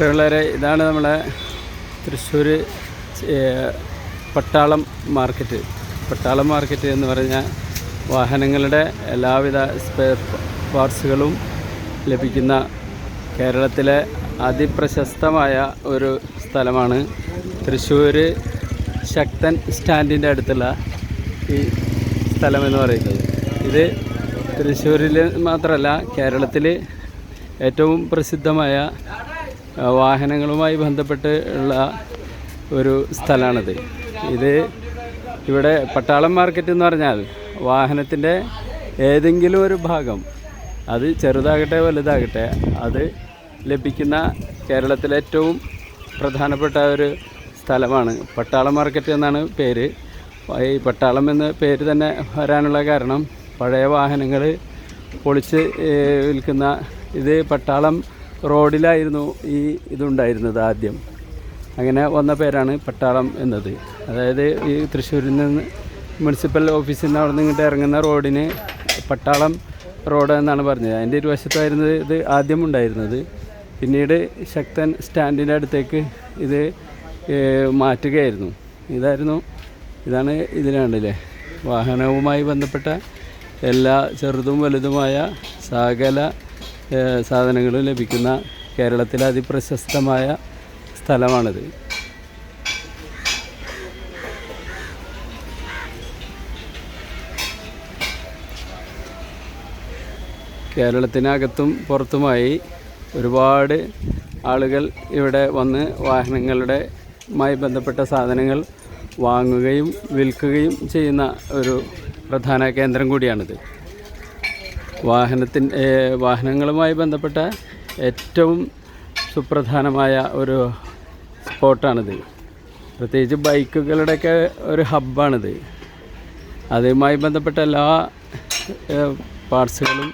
പ്രിയമുള്ളവരെ ഇതാണ് നമ്മളെ തൃശ്ശൂർ പട്ടാളം മാർക്കറ്റ്. പട്ടാളം മാർക്കറ്റ് എന്ന് പറഞ്ഞാൽ വാഹനങ്ങളുടെ എല്ലാവിധ സ്പെയർ പാർട്സുകളും ലഭിക്കുന്ന കേരളത്തിലെ അതിപ്രശസ്തമായ ഒരു സ്ഥലമാണ് തൃശ്ശൂർ ശക്തൻ സ്റ്റാൻഡിന്റെ അടുത്തുള്ള ഈ സ്ഥലമെന്ന് പറയുന്നത്. ഇത് തൃശ്ശൂരിൽ മാത്രമല്ല കേരളത്തിൽ ഏറ്റവും പ്രസിദ്ധമായ വാഹനങ്ങളുമായി ബന്ധപ്പെട്ട് ഉള്ള ഒരു സ്ഥലമാണിത്. ഇത് ഇവിടെ പട്ടാളം മാർക്കറ്റ് എന്ന് പറഞ്ഞാൽ വാഹനത്തിന്റെ ഏതെങ്കിലും ഒരു ഭാഗം അത് ചെറുതാകട്ടെ വലുതാകട്ടെ അത് ലഭിക്കുന്ന കേരളത്തിലെ ഏറ്റവും പ്രധാനപ്പെട്ട ഒരു സ്ഥലമാണ് പട്ടാളം മാർക്കറ്റ് എന്നാണ് പേര്. ഈ പട്ടാളം എന്ന പേര് തന്നെ വരാനുള്ള കാരണം പഴയ വാഹനങ്ങൾ പൊളിച്ച് വിൽക്കുന്ന ഇത് പട്ടാളം റോഡിലായിരുന്നു ഈ ഇതുണ്ടായിരുന്നത് ആദ്യം. അങ്ങനെ വന്ന പേരാണ് പട്ടാളം എന്നത്. അതായത് ഈ തൃശ്ശൂരിൽ നിന്ന് മുനിസിപ്പൽ ഓഫീസിൽ നിന്ന് അവിടെ നിന്ന് ഇങ്ങോട്ട് ഇറങ്ങുന്ന റോഡിന് പട്ടാളം റോഡ് എന്നാണ് പറഞ്ഞത്. അതിന്റെ ഇരുവശത്തായിരുന്നത് ഇത് ആദ്യം ഉണ്ടായിരുന്നത്. പിന്നീട് ശക്തൻ സ്റ്റാൻഡിന്റെ അടുത്തേക്ക് ഇത് മാറ്റുകയായിരുന്നു. ഇതായിരുന്നു ഇതാണ് ഇതിനാണല്ലേ വാഹനവുമായി ബന്ധപ്പെട്ട എല്ലാ ചെറുതും വലുതുമായ സകല ഏഹ്, സാധനങ്ങളും ലഭിക്കുന്ന കേരളത്തിലെ അതിപ്രശസ്തമായ സ്ഥലമാണിത്. കേരളത്തിനകത്തും പുറത്തുമായി ഒരുപാട് ആളുകൾ ഇവിടെ വന്ന് വാഹനങ്ങളുടെ മായി ബന്ധപ്പെട്ട സാധനങ്ങൾ വാങ്ങുകയും വിൽക്കുകയും ചെയ്യുന്ന ഒരു പ്രധാന കേന്ദ്രം കൂടിയാണിത്. വാഹനത്തിൻ വാഹനങ്ങളുമായി ബന്ധപ്പെട്ട ഏറ്റവും സുപ്രധാനമായ ഒരു സ്പോട്ടാണിത്. പ്രത്യേകിച്ച് ബൈക്കുകളുടെയൊക്കെ ഒരു ഹബ്ബാണിത്. അതുമായി ബന്ധപ്പെട്ട എല്ലാ പാർട്സുകളും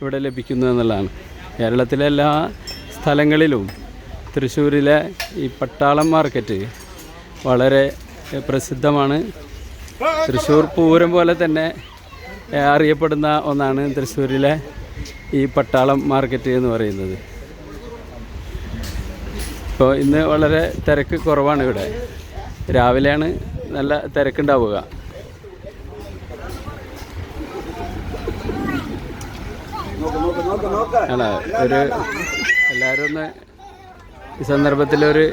ഇവിടെ ലഭിക്കുന്നു എന്നുള്ളതാണ്. കേരളത്തിലെ എല്ലാ സ്ഥലങ്ങളിലും തൃശ്ശൂരിലെ ഈ പട്ടാളം മാർക്കറ്റ് വളരെ പ്രസിദ്ധമാണ്. തൃശ്ശൂർ പൂരം പോലെ തന്നെ അറിയപ്പെടുന്ന ഒന്നാണ് തൃശ്ശൂരിലെ ഈ പട്ടാളം മാർക്കറ്റ് എന്ന് പറയുന്നത്. ഇപ്പോൾ ഇന്ന് വളരെ തിരക്ക് കുറവാണ് ഇവിടെ. രാവിലെയാണ് നല്ല തിരക്കുണ്ടാവുക. ആണ് ഒരു എല്ലാവരും ഒന്ന് ഈ സന്ദർഭത്തിൽ ഒരു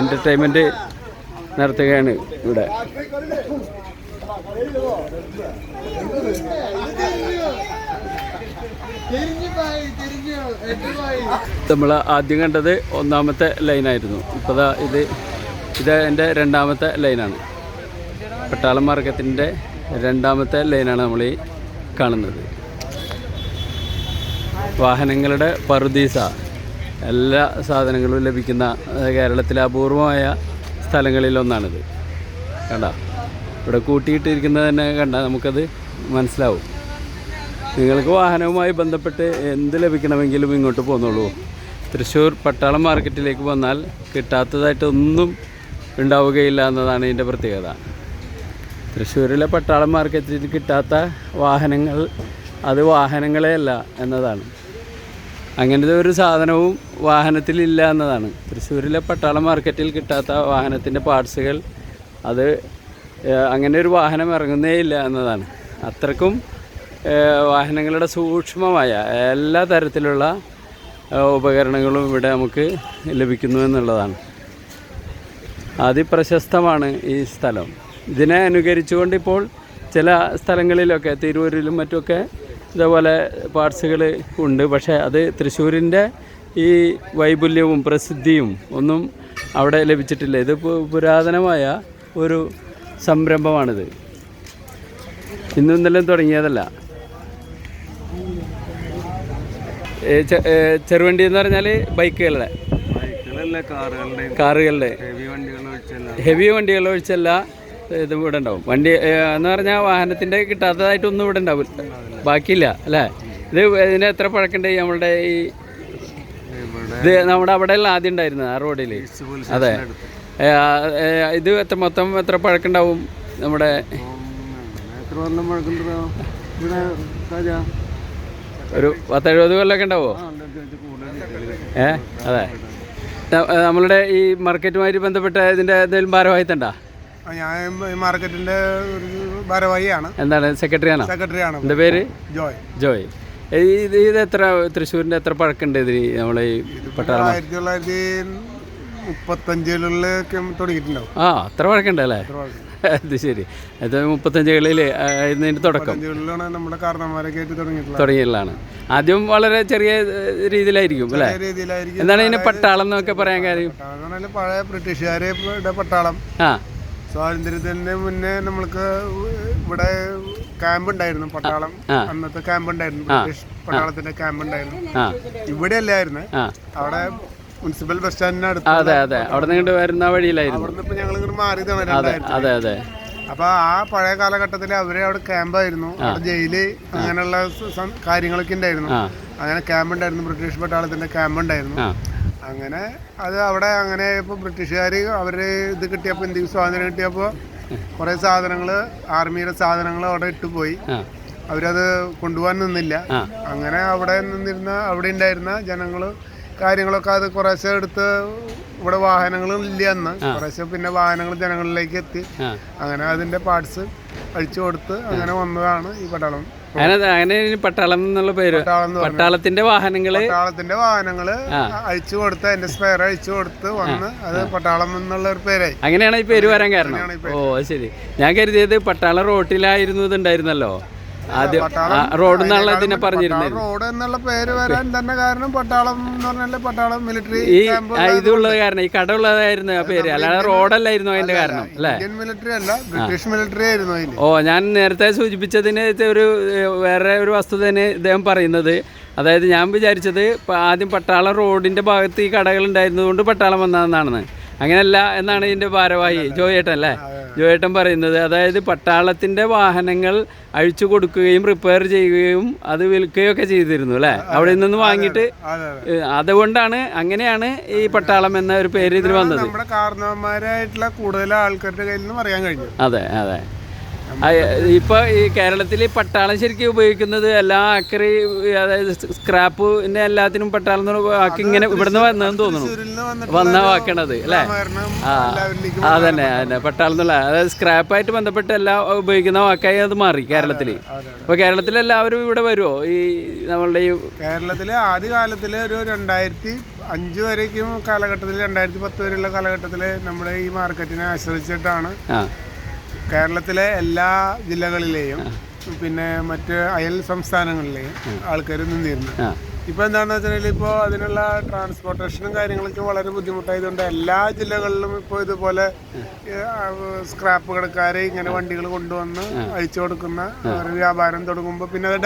എന്റർടൈൻമെന്റ് നടത്തുകയാണ് ഇവിടെ. നമ്മൾ ആദ്യം കണ്ടത് ഒന്നാമത്തെ ലൈനായിരുന്നു ഇപ്പോൾ ഇത് ഇത് എന്റെ രണ്ടാമത്തെ ലൈനാണ് പട്ടാളം മാർഗത്തിന്റെ രണ്ടാമത്തെ ലൈനാണ് നമ്മൾ ഈ കാണുന്നത്. വാഹനങ്ങളുടെ പറുദീസ എല്ലാ സാധനങ്ങളും ലഭിക്കുന്ന കേരളത്തിലെ അപൂർവമായ സ്ഥലങ്ങളിലൊന്നാണിത്. കണ്ട? ഇവിടെ കൂട്ടിയിട്ടിരിക്കുന്നത് തന്നെ കണ്ട നമുക്കത് മനസ്സിലാവും. നിങ്ങൾക്ക് വാഹനവുമായി ബന്ധപ്പെട്ട് എന്ത് ലഭിക്കണമെങ്കിലും ഇങ്ങോട്ട് പോന്നോളൂ. തൃശ്ശൂർ പട്ടാളം മാർക്കറ്റിലേക്ക് വന്നാൽ കിട്ടാത്തതായിട്ട് ഒന്നും ഉണ്ടാവുകയില്ല എന്നതാണ് ഇതിന്റെ പ്രത്യേകത. തൃശ്ശൂരിലെ പട്ടാളം മാർക്കറ്റിൽ കിട്ടാത്ത വാഹനങ്ങൾ അത് വാഹനങ്ങളേ അല്ല എന്നതാണ്. അങ്ങനത്തെ ഒരു സാധനവും വാഹനത്തിലില്ല എന്നതാണ്. തൃശ്ശൂരിലെ പട്ടാളം മാർക്കറ്റിൽ കിട്ടാത്ത വാഹനത്തിന്റെ പാർട്സുകൾ അത് അങ്ങനെ ഒരു വാഹനം ഇറങ്ങുന്നേ ഇല്ല എന്നതാണ്. അത്രക്കും വാഹനങ്ങളുടെ സൂക്ഷ്മമായ എല്ലാ തരത്തിലുള്ള ഉപകരണങ്ങളും ഇവിടെ നമുക്ക് ലഭിക്കുന്നു എന്നുള്ളതാണ്. അതിപ്രശസ്തമാണ് ഈ സ്ഥലം. ഇതിനെ അനുകരിച്ചുകൊണ്ട് ഇപ്പോൾ ചില സ്ഥലങ്ങളിലൊക്കെ തിരൂരിലും മറ്റുമൊക്കെ ഇതേപോലെ പാർട്സുകൾ ഉണ്ട്. പക്ഷേ അത് തൃശ്ശൂരിന്റെ ഈ വൈപുല്യവും പ്രസിദ്ധിയും ഒന്നും അവിടെ ലഭിച്ചിട്ടില്ല. ഇത് പുരാതനമായ ഒരു സംരംഭമാണിത്. ഇന്നും ഇന്നലെയും തുടങ്ങിയതല്ല. ചെറുവണ്ടി എന്ന് പറഞ്ഞാൽ ബൈക്കുകളുടെ. കാറുകളുടെ. ഹെവി വണ്ടികൾ ഒഴിച്ചല്ല. ഇത് ഇവിടെ ഉണ്ടാവും. വണ്ടി എന്ന് പറഞ്ഞാൽ വാഹനത്തിന്റെ കിട്ടാത്തതായിട്ടൊന്നും ഇവിടെ ഉണ്ടാവില്ല ബാക്കിയില്ല അല്ലേ? ഇത് ഇതിന് എത്ര പഴക്കണ്ട് നമ്മളുടെ ഈ ഇത് നമ്മുടെ അവിടെയല്ല ആദ്യം ഉണ്ടായിരുന്നത് ആ റോഡിൽ അതെ. ഇത് എത്ര മൊത്തം എത്ര പഴക്കുണ്ടാവും നമ്മുടെ എത്ര കൊല്ലം മുഴക്കുണ്ടോ ഇവിടെ ഒരു പത്തെഴുപത് കൊല്ലമൊക്കെ ഉണ്ടാവോ ഏ അതെ. നമ്മളുടെ ഈ മാർക്കറ്റുമായിട്ട് ബന്ധപ്പെട്ട ഇതിന്റെ എന്തെങ്കിലും ഭാരവാഹിത്തണ്ടാ ഞാൻ മാർക്കറ്റിന്റെ ഭാരവാഹിയാണ്. എന്താണ്? സെക്രട്ടറി ആണോ സെക്രട്ടറി ആണ് എന്റെ പേര്? ജോയ്. ജോയ്. ഇത് ഇത് എത്ര തൃശ്ശൂരിന്റെ എത്ര പഴക്കുണ്ട് ഇതിന് നമ്മളെ ഈ പട്ടാളം ആയിരത്തി തൊള്ളായിരത്തി മുപ്പത്തഞ്ചിലുള്ള തുടങ്ങിയിട്ടുണ്ടാവും. ആ അത്ര പഴക്കമുണ്ട് അല്ലേ? അത് ശരി. അത് മുപ്പത്തഞ്ചുകളിൽ ഇതിന്റെ തുടക്കം. നമ്മുടെ കാരണന്മാരൊക്കെ തുടങ്ങിയുള്ളതാണ് ആദ്യം വളരെ ചെറിയ രീതിയിലായിരിക്കും അല്ലേ? എന്താണ് ഇതിന് പട്ടാളം എന്നൊക്കെ പറയാൻ കാര്യം? പഴയ ബ്രിട്ടീഷുകാരുടെ പട്ടാളം. ആ. സ്വാതന്ത്ര്യത്തിന് മുന്നേ നമ്മൾക്ക് ഇവിടെ ക്യാമ്പ് ഉണ്ടായിരുന്നു പട്ടാളം. അന്നത്തെ ക്യാമ്പ് ഉണ്ടായിരുന്നു ബ്രിട്ടീഷ് പട്ടാളത്തിന്റെ ക്യാമ്പ് ഉണ്ടായിരുന്നു. ഇവിടെ അല്ലായിരുന്നു അവിടെ മുനിസിപ്പൽ ബസ് സ്റ്റാൻഡിന് അടുത്ത് അതെ അതെ. അവിടെ നിന്ന് വരുന്ന വഴിയിലായിരുന്നു. അവിടുന്ന് നിന്ന് ഞങ്ങൾ ഇങ്ങോട്ട് മാറിയതാണ് അതെ അതെ അതെ. അപ്പൊ ആ പഴയ കാലഘട്ടത്തിൽ അവരെ അവിടെ ക്യാമ്പായിരുന്നു. അവിടെ ജയിൽ അങ്ങനെയുള്ള കാര്യങ്ങളൊക്കെ ഉണ്ടായിരുന്നു. അങ്ങനെ ക്യാമ്പ് ഉണ്ടായിരുന്നു. ബ്രിട്ടീഷ് പട്ടാളത്തിന്റെ ക്യാമ്പ് ഉണ്ടായിരുന്നു. അങ്ങനെ അത് അവിടെ അങ്ങനെ ഇപ്പൊ ബ്രിട്ടീഷുകാർ അവർ ഇത് കിട്ടിയപ്പോ ഇന്ത്യയ്ക്ക് സ്വാതന്ത്ര്യം കിട്ടിയപ്പോ കുറെ സാധനങ്ങൾ ആർമിയുടെ സാധനങ്ങൾ അവിടെ ഇട്ടുപോയി. അവരത് കൊണ്ടുപോകാൻ നിന്നില്ല. അങ്ങനെ അവിടെ നിന്നിരുന്ന അവിടെ ഉണ്ടായിരുന്ന ജനങ്ങൾ കാര്യങ്ങളൊക്കെ അത് കുറേശ്ശെ എടുത്ത് ഇവിടെ വാഹനങ്ങളും ഇല്ല അന്ന്. കുറേശ്ശെ പിന്നെ വാഹനങ്ങൾ ജനങ്ങളിലേക്ക് എത്തി. അങ്ങനെ അതിന്റെ പാർട്സ് അഴിച്ചു കൊടുത്ത് അങ്ങനെ വന്നതാണ് ഈ പട്ടാളം. അങ്ങനെ അങ്ങനെ പട്ടാളം എന്നുള്ള പേര്. പട്ടാളത്തിന്റെ വാഹനങ്ങൾ. പട്ടാളത്തിന്റെ വാഹനങ്ങൾ അഴിച്ചു കൊടുത്ത് അതിന്റെ സ്പെയർ അഴിച്ചു കൊടുത്ത് വന്ന് അത് പട്ടാളം എന്നുള്ള ഒരു പേരായി. അങ്ങനെയാണ് ഈ പേര് വരാൻ കാരണം. ഓ ശരി. ഞാൻ കരുതിയത് പട്ടാള റോട്ടിലായിരുന്നു ഇതുണ്ടായിരുന്നല്ലോ. ആദ്യം റോഡ് എന്നുള്ള ഇതിനെ പറഞ്ഞിരുന്നത് റോഡ് എന്നുള്ള പേര് വരാൻ തന്നെ കാരണം പട്ടാളം എന്ന് പറഞ്ഞാൽ പട്ടാളം മിലിറ്ററി ഈ ഇതുള്ളത് കാരണം ഈ കട ഉള്ളതായിരുന്നു ആ പേര്. അല്ലാതെ റോഡല്ലായിരുന്നു അതിന്റെ കാരണം അല്ലേ? ഇന്ത്യൻ മിലിറ്ററി അല്ല ബ്രിട്ടീഷ് മിലിറ്ററി ആയിരുന്നു അതിൽ ഓ ഞാൻ നേരത്തെ സൂചിപ്പിച്ചതിന് ഒരു വേറെ ഒരു വസ്തുതന് ഇദ്ദേഹം പറയുന്നത്. അതായത് ഞാൻ വിചാരിച്ചത് ആദ്യം പട്ടാളം റോഡിന്റെ ഭാഗത്ത് ഈ കടകൾ ഉണ്ടായിരുന്നതുകൊണ്ട് പട്ടാളം വന്നതെന്നാണെന്ന്. അങ്ങനെയല്ല എന്നാണ് ഇതിന്റെ ഭാരവാഹി ജോയേട്ടൻ അല്ലേ? ജോയേട്ടൻ പറയുന്നത്. അതായത് പട്ടാളത്തിന്റെ വാഹനങ്ങൾ അഴിച്ചു കൊടുക്കുകയും റിപ്പയർ ചെയ്യുകയും അത് വിൽക്കുകയും ഒക്കെ ചെയ്തിരുന്നു അല്ലേ? അവിടെ നിന്ന് വാങ്ങിയിട്ട് അതുകൊണ്ടാണ് അങ്ങനെയാണ് ഈ പട്ടാളം എന്ന ഒരു പേര് ഇതിൽ വന്നത്. നമ്മുടെ കാരണവന്മാരായിട്ടുള്ള കൂടുതൽ ആൾക്കാരുടെ കയ്യിൽ നിന്ന് പറയാൻ കഴിഞ്ഞു. അതെ അതെ. ആ, ഇപ്പൊ ഈ കേരളത്തിൽ പട്ടാളം ശരിക്കും ഉപയോഗിക്കുന്നത് എല്ലാ ആക്രി അതായത് സ്ക്രാപ്പിന്റെ എല്ലാത്തിനും പട്ടാളം വാക്ക് ഇങ്ങനെ ഇവിടുന്ന് വന്നതെന്ന് തോന്നുന്നു. വന്ന വാക്കണത് അല്ലേ? ആ അതന്നെ അതന്നെ പട്ടാളം എന്നുള്ള അതായത് സ്ക്രാപ്പായിട്ട് ബന്ധപ്പെട്ട് എല്ലാ ഉപയോഗിക്കുന്ന വാക്കായി അത് മാറി കേരളത്തിൽ അപ്പോൾ കേരളത്തിൽ എല്ലാവരും ഇവിടെ വരുമോ ഈ നമ്മളുടെ ഈ കേരളത്തിലെ ആദ്യ കാലത്തിൽ ഒരു രണ്ടായിരത്തി അഞ്ച് വരേക്കും കാലഘട്ടത്തിൽ രണ്ടായിരത്തി പത്ത് വരെയുള്ള കാലഘട്ടത്തിൽ നമ്മുടെ ഈ മാർക്കറ്റിനെ ആശ്രയിച്ചിട്ടാണ് കേരളത്തിലെ എല്ലാ ജില്ലകളിലെയും പിന്നെ മറ്റ് അയൽ സംസ്ഥാനങ്ങളിലെയും ആൾക്കാർ നിന്നിരുന്നു. ഇപ്പൊ എന്താണെന്ന് വെച്ചാൽ ഇപ്പോൾ അതിനുള്ള ട്രാൻസ്പോർട്ടേഷനും കാര്യങ്ങളൊക്കെ വളരെ ബുദ്ധിമുട്ടായതുകൊണ്ട് എല്ലാ ജില്ലകളിലും ഇപ്പോൾ ഇതുപോലെ സ്ക്രാപ്പ് കടക്കാരെ ഇങ്ങനെ വണ്ടികൾ കൊണ്ടുവന്ന് അഴിച്ചു കൊടുക്കുന്ന ഒരു വ്യാപാരം തുടങ്ങുമ്പോൾ പിന്നെ അത്